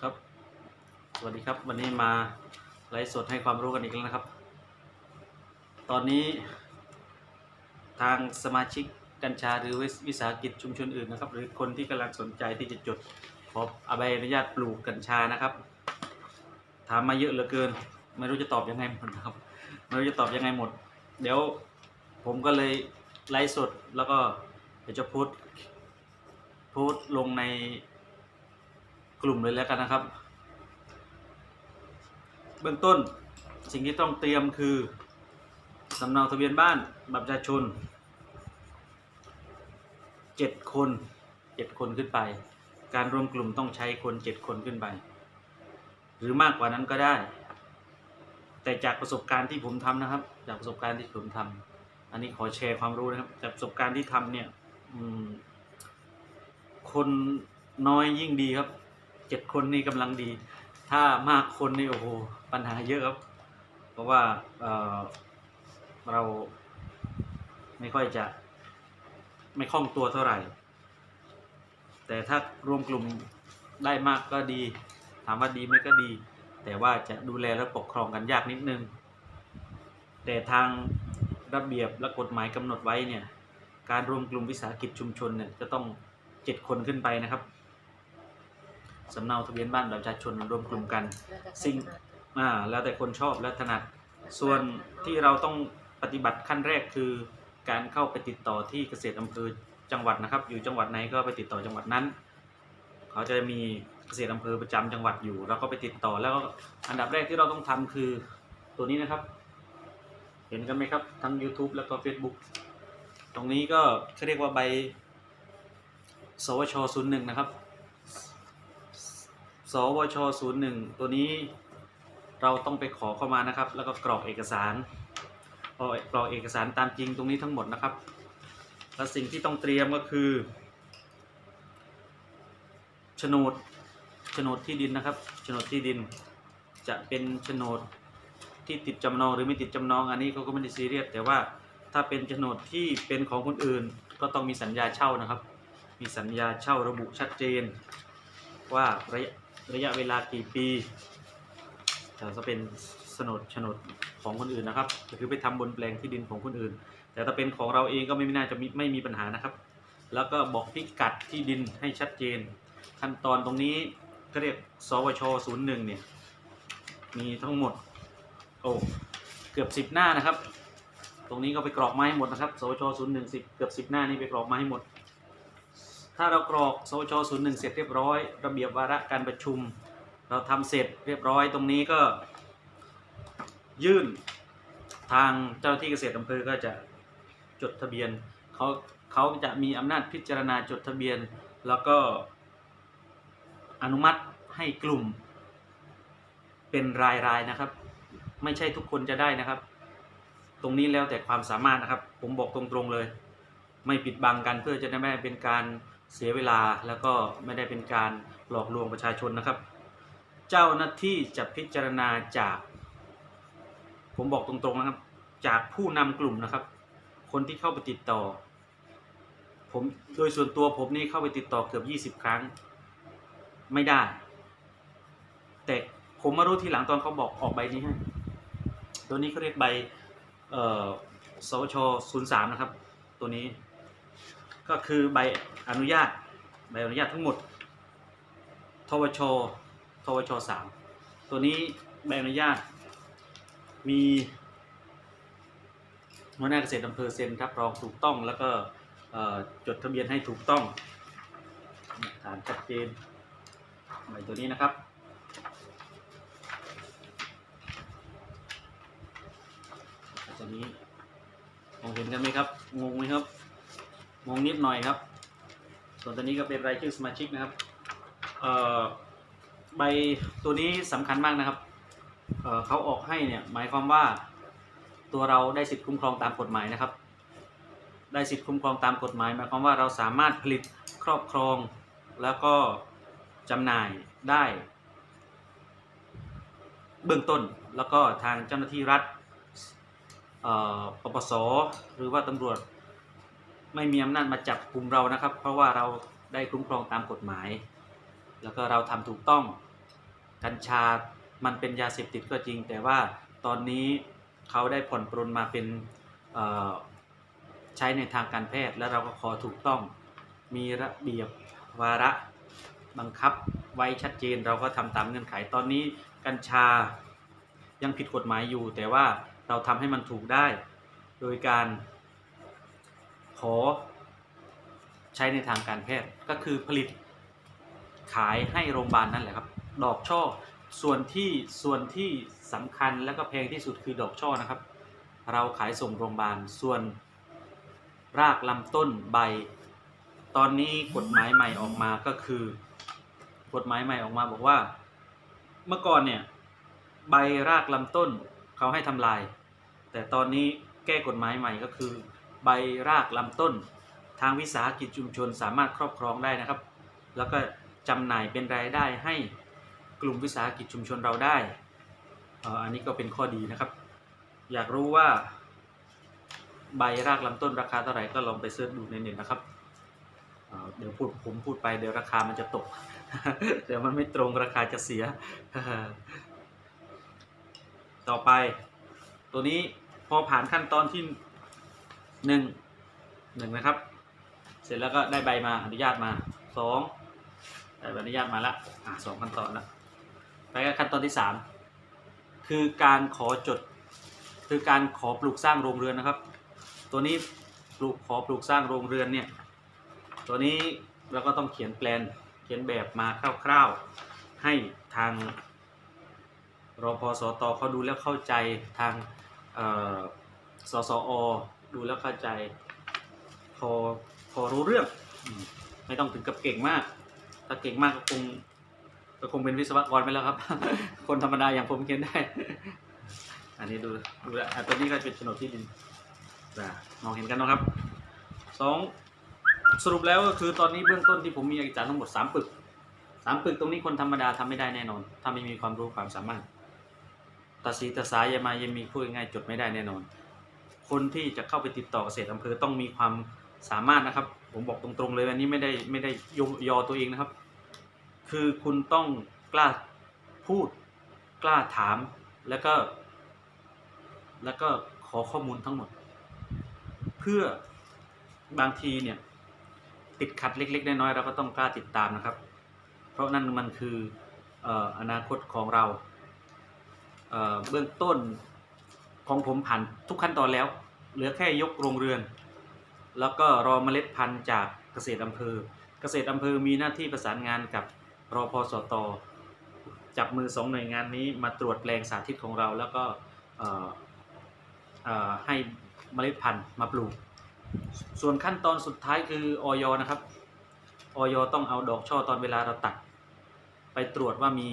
ครับ สวัสดีครับ วันนี้มาไลฟ์สดให้ความรู้กันอีกแล้วนะครับ ตอนนี้ ทางสมาชิกกัญชาหรือวิสาหกิจชุมชนอื่นนะครับ หรือคนที่กำลังสนใจที่จะจดขอใบอนุญาตปลูกกัญชานะครับ ถามมาเยอะเหลือเกิน ไม่รู้จะตอบยังไงหมดครับไม่รู้จะตอบยังไงหมด เดี๋ยวผมก็เลยไลฟ์สดแล้วก็เดี๋ยวจะโพสต์โพสต์ลงใน กลุ่มเลยแล้วกันนะครับ เบื้องต้นสิ่งที่ต้องเตรียมคือสำเนาทะเบียนบ้านบัตรประชาชนเจ็ดคนเจ็ดคนขึ้นไป การรวมกลุ่มต้องใช้คนเจ็ดคนขึ้นไป หรือมากกว่านั้นก็ได้ แต่จากประสบการณ์ที่ผมทำนะครับ จากประสบการณ์ที่ผมทำอันนี้ขอแชร์ความรู้นะครับ จากประสบการณ์ที่ทำเนี่ยคนน้อยยิ่งดีครับ เจ็ดคนนี่กำลังดี ถ้ามากคนนี่โอ้โหปัญหาเยอะครับ เพราะว่าเเราไม่ค่อยจะไม่คล่องตัวเท่าไหร่ แต่ถ้ารวมกลุ่มได้มากก็ดี ถามว่าดีไหมก็ดี แต่ว่าจะดูแลและปกครองกันยากนิดนึง แต่ทางระเบียบและกฎหมายกำหนดไว้เนี่ย การรวมกลุ่มวิสาหกิจชุมชนเนี่ยจะต้องเจ็ดคนขึ้นไปนะครับ สำเนาทะเบียนบ้านแบบประชาชนรวมกลุ่มกันสิ่งอ่าแล้วแต่คนชอบและถนัด ส่วนที่เราต้องปฏิบัติขั้นแรกคือ การเข้าไปติดต่อที่เกษตรอำเภอจังหวัดนะครับ อยู่จังหวัดไหนก็ไปติดต่อจังหวัดนั้น เขาจะมีเกษตรอำเภอประจำจังหวัดอยู่ เราก็ไปติดต่อแล้วก็อันดับแรกที่เราต้องทำคือตัวนี้นะครับ เห็นกันไหมครับ ทั้ง YouTube แล้วก็ Facebook ตรงนี้ก็เขาเรียกว่าใบ สวช01นะครับ สวช01 ตัวนี้เราต้องไปขอเข้ามานะครับ แล้วก็กรอกเอกสารพอกรอกเอกสารตามจริงตรงนี้ทั้งหมดนะครับ และสิ่งที่ต้องเตรียมก็คือโฉนดโฉนดที่ดินนะครับโฉนดที่ดินจะเป็นโฉนดที่ติดจำนองหรือไม่ติดจำนอง อันนี้เขาก็ไม่ได้ซีเรียสแต่ว่าถ้าเป็นโฉนดที่เป็นของคนอื่น ก็ต้องมีสัญญาเช่านะครับ มีสัญญาเช่าระบุชัดเจนว่าระยะ ระยะเวลากี่ปีแต่จะเป็นโฉนดโฉนดของคนอื่นนะครับคือไปทำบนแปลงที่ดินของคนอื่น แต่ถ้าเป็นของเราเองก็ไม่น่าจะมีไม่มีปัญหานะครับ แล้วก็บอกพิกัดที่ดินให้ชัดเจน ขั้นตอนตรงนี้ก็เรียกสวช01เนี่ยมีทั้งหมดโอ้เกือบ 10 หน้านะครับ ตรงนี้ก็ไปกรอกมาให้หมดนะครับ สวช01 10 เกือบ 10 หน้านี่ไปกรอกมาให้หมด ถ้าเรากรอกสวช01 เสร็จเรียบร้อย ระเบียบวาระการประชุม เราทำเสร็จเรียบร้อยตรงนี้ก็ ยื่นทางเจ้าหน้าที่เกษตรอำเภอก็จะจดทะเบียนเขาเขาจะมีอำนาจพิจารณาจดทะเบียน แล้วก็อนุมัติให้กลุ่ม เป็นรายๆนะครับ ไม่ใช่ทุกคนจะได้นะครับ ตรงนี้แล้วแต่ความสามารถนะครับ ผมบอกตรงๆเลย ไม่ปิดบังกันเพื่อจะได้ไม่เป็นการ เสียเวลาแล้วก็ไม่ได้เป็นการหลอกลวงประชาชนนะครับ เจ้าหน้าที่จะพิจารณาจาก ผมบอกตรงๆนะครับ จากผู้นำกลุ่มนะครับ คนที่เข้าไปติดต่อ ผมโดยส่วนตัวผมนี่เข้าไปติดต่อเกือบ 20 ครั้ง ไม่ได้ แต่ผมมารู้ทีหลังตอนเขาบอกออกใบนี้ให้ ตัวนี้เขาเรียกใบเอ่อสวช03 นะครับ ตัวนี้ ก็คือใบอนุญาตใบอนุญาตทั้งหมด ทวช ทวช3ตัวนี้ใบอนุญาต มีหัวหน้าเกษตรอำเภอเซ็นรับรองถูกต้องแล้วก็จดทะเบียนให้ถูกต้องฐานชัดเจนใบตัวนี้นะครับตัวนี้มองเห็นกันไหมครับงงไหมครับ งงนิดหน่อยครับ ส่วนตัวนี้ก็เป็นรายชื่อสมาชิกนะครับเอ่อใบตัวนี้สำคัญมากนะครับเเขาออกให้เนี่ยหมายความว่าตัวเราได้สิทธิคุ้มครองตามกฎหมายนะครับ ได้สิทธิคุ้มครองตามกฎหมายหมายความว่าเราสามารถผลิตครอบครองแล้วก็จำหน่ายได้ เบื้องต้นแล้วก็ทางเจ้าหน้าที่รัฐปปสหรือว่าตำรวจ ไม่มีอำนาจมาจับกลุ่มเรานะครับ เพราะว่าเราได้คุ้มครองตามกฎหมาย แล้วก็เราทำถูกต้องกัญชา มันเป็นยาเสพติดก็จริง แต่ว่าตอนนี้เขาได้ผ่อนปรนมาเป็นใช้ในทางการแพทย์ และเราก็ขอถูกต้องมีระเบียบวาระบังคับไว้ชัดเจนเราก็ทำตามเงื่อนไขตอนนี้กัญชายังผิดกฎหมายอยู่ แต่ว่าเราทำให้มันถูกได้ โดยการ ขอใช้ในทางการแพทย์ก็คือผลิตขายให้โรงพยาบาลนั่นแหละครับ ดอกช่อส่วนที่ส่วนที่สำคัญและก็แพงที่สุดคือดอกช่อนะครับ เราขายส่งโรงพยาบาลส่วนรากลำต้นใบ ตอนนี้กฎหมายใหม่ออกมาก็คือ กฎหมายใหม่ออกมาบอกว่า เมื่อก่อนเนี่ยใบรากลำต้นเขาให้ทำลาย แต่ตอนนี้แก้กฎหมายใหม่ก็คือ ใบรากลำต้น ทางวิสาหกิจชุมชนสามารถครอบครองได้นะครับ แล้วก็จำหน่ายเป็นรายได้ให้กลุ่มวิสาหกิจชุมชนเราได้อันนี้ก็เป็นข้อดีนะครับ อยากรู้ว่า ใบรากลำต้นราคาเท่าไหร่ก็ลองไปเสิร์ชดูในเน็ตนะครับเอ่อเดี๋ยวพูดผมพูดไปเดี๋ยวราคามันจะตก เดี๋ยวมันไม่ตรงราคาจะเสีย ต่อไป ตัวนี้พอผ่านขั้นตอนที่ หนึ่งหนึ่งนะครับ เสร็จแล้วก็ได้ใบมาอนุญาตมาสองได้ใบอนุญาตมาละอะสองขั้นตอนละไปก็ขั้นตอนที่สามคือการขอจด คือการขอปลูกสร้างโรงเรือนนะครับ ตัวนี้ปลูกขอปลูกสร้างโรงเรือนเนี่ยตัวนี้เราก็ต้องเขียนแปลนเขียนแบบมาคร่าวๆให้ทางรพสตเขาดูแล้วเข้าใจทางเอ่อสสอ ดูแล้วเข้าใจ พอพอรู้เรื่องไม่ต้องถึงกับเก่งมาก ถ้าเก่งมากก็คงก็คงเป็นวิศวกรไปแล้วครับ คนธรรมดาอย่างผมเขียนได้ อันนี้ดูดูแลวอะตัวนี้ก็เป็นโฉนดที่ดินนะมองเห็นกันนะครับสองสรุปแล้วก็คือตอนนี้เบื้องต้นที่ผมมีเอกสารทั้งหมดสามปึกสามปึกตรงนี้คนธรรมดาทำไม่ได้แน่นอน ถ้าไม่มีความรู้ความสามารถตาสีตาสายยามายังมีพูดง่ายจดไม่ได้แน่นอน คนที่จะเข้าไปติดต่อเกษตรอำเภอต้องมีความสามารถนะครับ ผมบอกตรงๆเลยอันนี้ไม่ได้ไม่ได้ยงยอตัวเองนะครับ คือคุณต้องกล้าพูดกล้าถามแล้วก็ แล้วก็ขอข้อมูลทั้งหมด เพื่อบางทีเนี่ย ติดขัดเล็ก ๆ น้อยๆเราก็ต้องกล้าติดตามนะครับ เพราะนั่นมันคืออออนาคตของเราเเบื้องต้น ของผมผ่านทุกขั้นตอนแล้ว เหลือแค่ยกโรงเรือน แล้วก็รอเมล็ดพันธุ์จากเกษตรอำเภอ เกษตรอำเภอมีหน้าที่ประสานงานกับรอพสตจับมือสองหน่วยงานนี้มาตรวจแปลงสาธิตของเราแล้วก็ให้เมล็ดพันธุ์มาปลูก ส่วนขั้นตอนสุดท้ายคือออยนะครับออยต้องเอาดอกช่อตอนเวลาเราตัด ไปตรวจว่ามี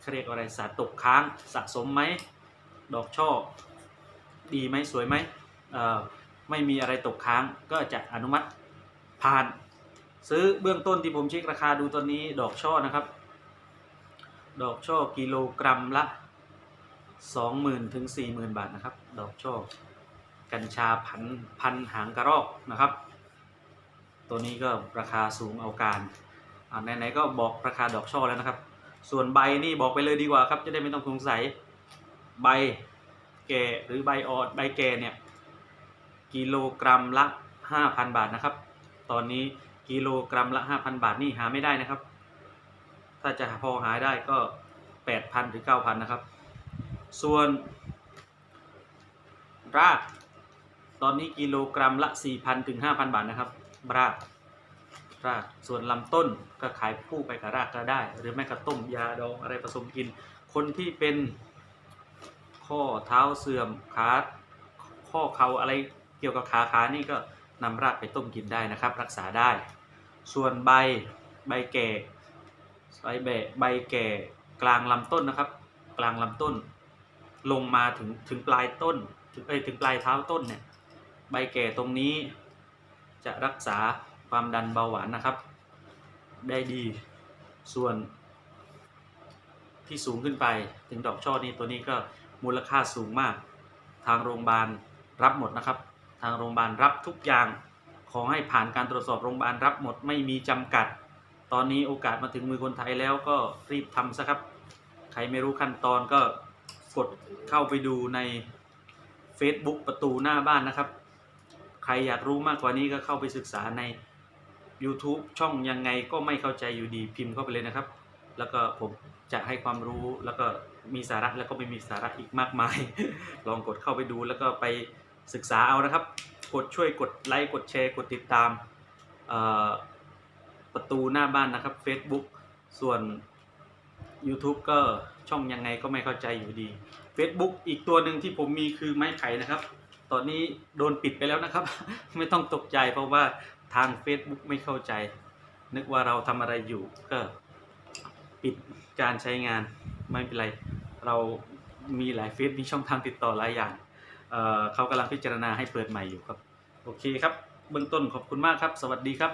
เขาเรียกว่าอะไรสารตกค้างสะสมไหม ดอกช่อ ดีไหมสวยไหมไม่มีอะไรตกค้างก็จะอนุมัติผ่าน ซื้อเบื้องต้นที่ผมเช็คราคาดูตอนนี้ดอกช่อนะครับ ดอกช่อกิโลกรัมละ 20,000ถึง40,000 บาทนะครับ ดอกช่อกัญชาพันพันหางกระรอกนะครับ ตัวนี้ก็ราคาสูงเอาการไหนๆก็บอกราคาดอกช่อแล้วนะครับ ส่วนใบนี่บอกไปเลยดีกว่าครับจะได้ไม่ต้องสงสัย ใบแก่หรือใบออดใบแก่เนี่ยกิโลกรัมละ 5,000 บาทนะครับ ตอนนี้กิโลกรัมละ 5,000 บาทนี่หาไม่ได้นะครับ ถ้าจะพอหาได้ก็ 8,000 หรือ 9,000 นะครับ ส่วน ราก ตอนนี้กิโลกรัมละ 4,000 ถึง 5,000 บาทนะครับ รากราก ส่วนลำต้นก็ขายคู่ไปกับรากก็ได้ หรือแม่กระต้มยาดองอะไรผสมกิน คนที่เป็น ข้อเท้าเสื่อมขาข้อเข่าอะไรเกี่ยวกับขาขานี่ก็นำรากไปต้มกินได้นะครับ รักษาได้ ส่วนใบใบแก่ใบแบใบแก่กลางลำต้นนะครับ กลางลำต้น ลงมาถึงถึงปลายต้นถึงเอ้ยถึงปลายเท้าต้นเนี่ยใบแก่ตรงนี้ จะรักษาความดันเบาหวานนะครับ ได้ดีส่วนที่สูงขึ้นไปถึงดอกช่อนี้ตัวนี้ก็ มูลค่าสูงมาก ทางโรงพยาบาลรับหมดนะครับ ทางโรงพยาบาลรับทุกอย่าง ขอให้ผ่านการตรวจสอบโรงพยาบาลรับหมดไม่มีจำกัด ตอนนี้โอกาสมาถึงมือคนไทยแล้วก็รีบทำซะครับ ใครไม่รู้ขั้นตอนก็กดเข้าไปดูใน Facebook ประตูหน้าบ้านนะครับ ใครอยากรู้มากกว่านี้ก็เข้าไปศึกษาใน YouTube ช่องยังไงก็ไม่เข้าใจอยู่ดีพิมพ์เข้าไปเลยนะครับ แล้วก็ผม จะให้ความรู้แล้วก็มีสาระแล้วก็ไม่มีสาระอีกมากมาย ลองกดเข้าไปดูแล้วก็ไปศึกษาเอานะครับ กดช่วยกดไลค์กดแชร์กดติดตามประตูหน้าบ้านนะครับ Facebook ส่วน YouTube ก็ช่องยังไงก็ไม่เข้าใจอยู่ดี Facebook อีกตัวหนึ่งที่ผมมีคือไม้ไผ่นะครับ ตอนนี้โดนปิดไปแล้วนะครับ ไม่ต้องตกใจเพราะว่าทาง Facebook ไม่เข้าใจ นึกว่าเราทำอะไรอยู่ก็ ปิดการใช้งานไม่เป็นไร เรามีหลายเฟซมีช่องทางติดต่อหลายอย่างเเขากำลังพิจารณาให้เปิดใหม่อยู่ครับ โอเคครับ เบื้องต้นขอบคุณมากครับ สวัสดีครับ